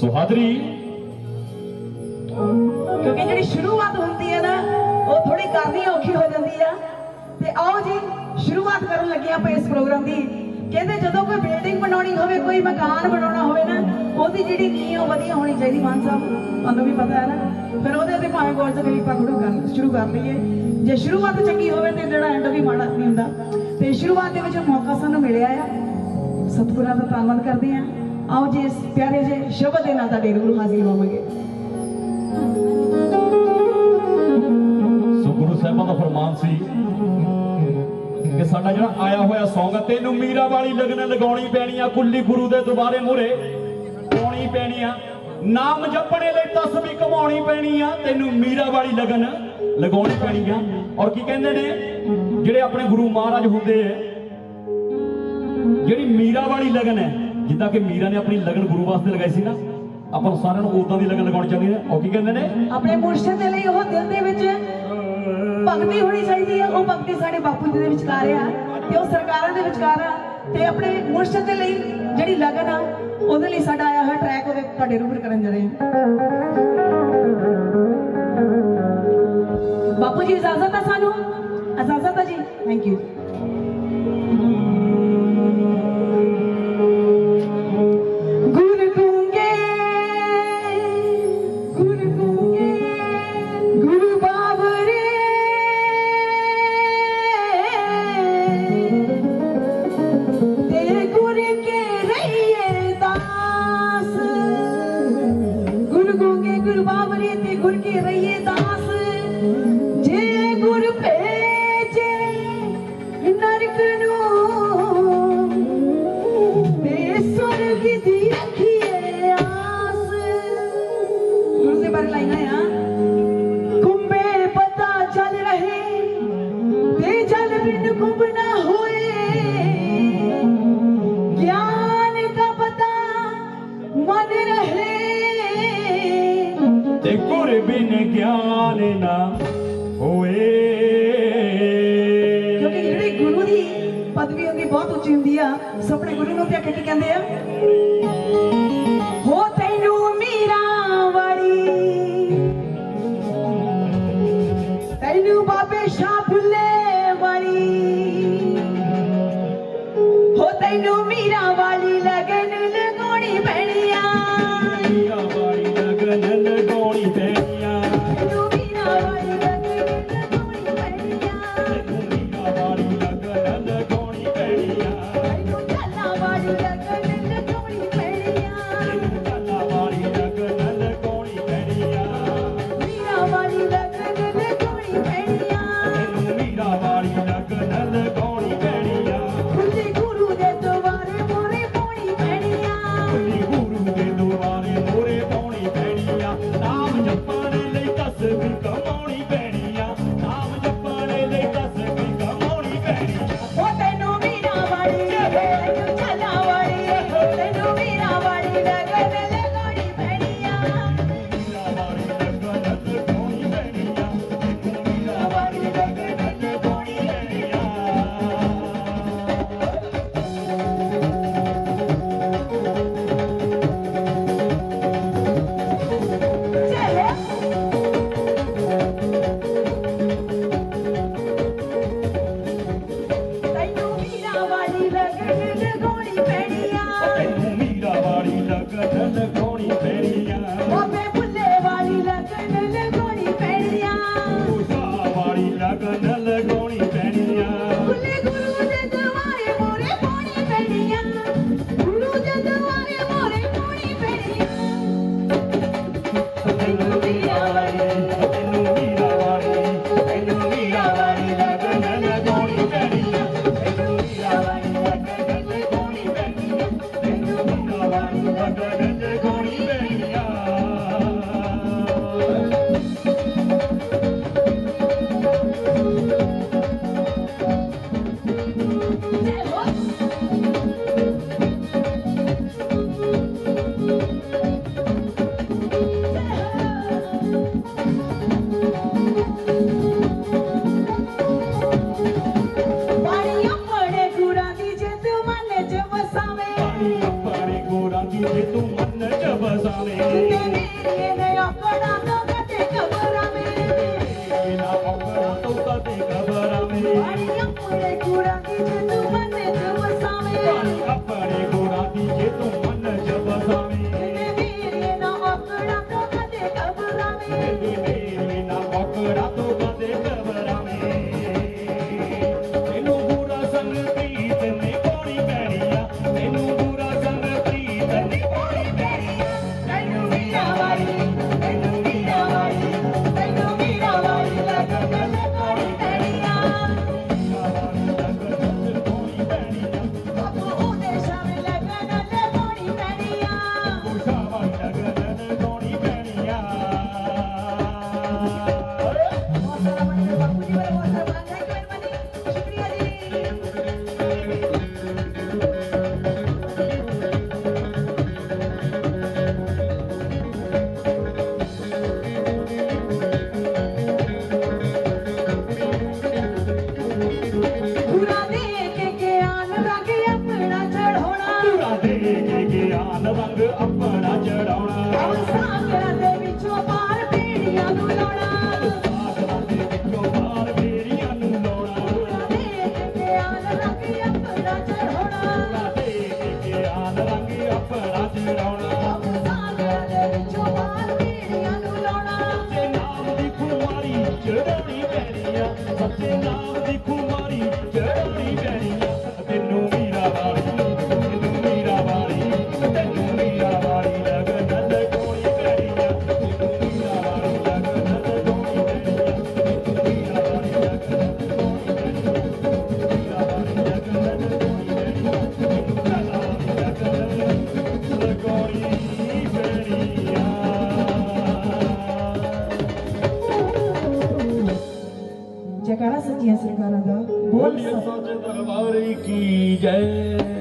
ਸੁਹਾਦਰੀ ਕਿਉਂਕਿ ਜਿਹੜੀ ਸ਼ੁਰੂਆਤ ਹੁੰਦੀ ਹੈ ਨਾ, ਉਹ ਥੋੜੀ ਕਰਨੀ ਔਖੀ ਹੋ ਜਾਂਦੀ ਆ। ਤੇ ਆਓ ਜੀ, ਸ਼ੁਰੂਆਤ ਕਰਨ ਲੱਗੇ ਆਪਾਂ ਇਸ ਪ੍ਰੋਗਰਾਮ ਦੀ। ਕਹਿੰਦੇ ਜਦੋਂ ਕੋਈ ਬਿਲਡਿੰਗ ਬਣਾਉਣੀ ਹੋਵੇ, ਕੋਈ ਮਕਾਨ ਬਣਾਉਣਾ ਹੋਵੇ ਨਾ, ਉਹਦੀ ਜਿਹੜੀ ਨੀਂਹ ਉਹ ਵਧੀਆ ਹੋਣੀ ਚਾਹੀਦੀ, ਮਾਨ ਸਾਹਿਬ, ਤੁਹਾਨੂੰ ਵੀ ਪਤਾ ਹੈ ਨਾ। ਫਿਰ ਉਹਦੇ ਤੇ ਭਾਵੇਂ ਗੋਲ ਸਕਰੀ ਆਪਾਂ ਸ਼ੁਰੂ ਕਰ ਸ਼ੁਰੂ ਕਰ ਲਈਏ। ਜੇ ਸ਼ੁਰੂਆਤ ਚੰਗੀ ਹੋਵੇ ਤੇ ਜਿਹੜਾ ਐਂਡ ਵੀ ਮਾੜਾ ਨਹੀਂ ਹੁੰਦਾ। ਤੇ ਸ਼ੁਰੂਆਤ ਦੇ ਵਿੱਚ ਮੌਕਾ ਸਾਨੂੰ ਮਿਲਿਆ ਆ। ਸਤਿਗੁਰਾਂ ਦਾ ਧੰਨਵਾਦ ਕਰਦੇ ਆ ਆਓ ਜੀ, ਇਸ ਪਿਆਰੇ ਜਿਹੇ ਸ਼ਬਦ ਦੇ ਨਾਲ ਤੁਹਾਡੇ ਰੂਬਰੂ ਹਾਜ਼ਰ ਹੋਵਾਂਗੇ ਸੋ ਗੁਰੂ ਸਾਹਿਬਾਂ ਦਾ ਫਰਮਾਨ ਸੀ ਕਿ ਸਾਡਾ ਜਿਹੜਾ ਆਇਆ ਹੋਇਆ ਸੌਂਗ ਆ, ਤੈਨੂੰ ਮੀਰਾ ਵਾਲੀ ਲਗਨ ਲਗਾਉਣੀ ਪੈਣੀ ਆ, ਕੁੱਲੀ ਗੁਰੂ ਦੇ ਦੁਬਾਰੇ ਮੂਰੇ ਪਾਉਣੀ ਪੈਣੀ ਆ। ਨਾਮ ਜਪਣੇ ਲਈ ਤਸਬੀਹ ਕਮਾਉਣੀ ਪੈਣੀ ਆ, ਤੈਨੂੰ ਮੀਰਾ ਵਾਲੀ ਲਗਨ ਲਗਾਉਣੀ ਪੈਣੀ ਆ। ਔਰ ਕੀ ਕਹਿੰਦੇ ਨੇ? ਜਿਹੜੇ ਆਪਣੇ ਗੁਰੂ ਮਹਾਰਾਜ ਹੁੰਦੇ ਆ, ਜਿਹੜੀ ਮੀਰਾ ਵਾਲੀ ਲਗਨ ਹੈ ਜਿੱਦਾਂ ਕਿ ਮੀਰਾ ਨੇ ਆਪਣੀ ਲਗਨ ਗੁਰੂ ਵਾਸਤੇ ਲਗਾਈ ਸੀ ਨਾ, ਆਪਾਂ ਨੂੰ ਸਾਰਿਆਂ ਨੂੰ ਉਦਾਂ ਦੀ ਲਗਨ ਲਗਾਉਣੀ ਚਾਹੀਦੀ ਹੈ। ਉਹ ਕੀ ਕਹਿੰਦੇ ਨੇ? ਆਪਣੇ ਮੁਰਸ਼ਿਦ ਦੇ ਲਈ ਉਹ ਦਿਲ ਦੇ ਵਿੱਚ ਭਗਤੀ ਹੋਣੀ ਚਾਹੀਦੀ ਹੈ। ਉਹ ਭਗਤੀ ਸਾਡੇ ਬਾਪੂ ਜੀ ਦੇ ਵਿਚਕਾਰ ਆ ਤੇ ਉਹ ਸਰਕਾਰਾਂ ਦੇ ਵਿਚਕਾਰ ਆ ਤੇ ਆਪਣੇ ਮੁਰਸ਼ਿਦ ਦੇ ਲਈ ਜਿਹੜੀ ਲਗਨ ਆ, ਉਹਦੇ ਲਈ ਸਾਡਾ ਆਇਆ ਹੋਇਆ ਟਰੈਕ ਉਹਦੇ ਤੁਹਾਡੇ ਰੂਬਰ ਕਰਨ ਜਾ ਰਹੇ ਹਾਂ। ਬਾਪੂ ਜੀ, ਇਜਾਜ਼ਤ ਆ ਸਾਨੂੰ? ਇਜਾਜ਼ਤ ਆ ਜੀ? ਥੈਂਕ ਯੂ ਤੇ ਗੁਰ ਕੇ ਜੇ ਗੁਰ ਭੇਜੇ ਨਰਕ ਨੂੰ, ਤੇ ਸਵਰਗ ਦੀ ਰੱਖੀਏ ਆਸ। ਗੁਰੂ ਦੇ ਬਾਰੇ ਲਾਈਨਾਂ ਆ। ਤੇ ਗੁਰ ਬਿਨ ਗਿਆਨ ਹੋਏ। ਕਿਉਂਕਿ ਜਿਹੜੀ ਗੁਰੂ ਦੀ ਪਦਵੀ ਹੁੰਦੀ ਬਹੁਤ ਉੱਚੀ ਹੁੰਦੀ ਆ, ਸੋ ਆਪਣੇ ਗੁਰੂ ਨੂੰ ਪਿਆ ਕੀ ਕਹਿੰਦੇ ਆ? ಬಿಟ್ಟು ಮನ್ನ ಜಬಸಾನೆ Sabe como a बोलिए सोच दरबारी की जय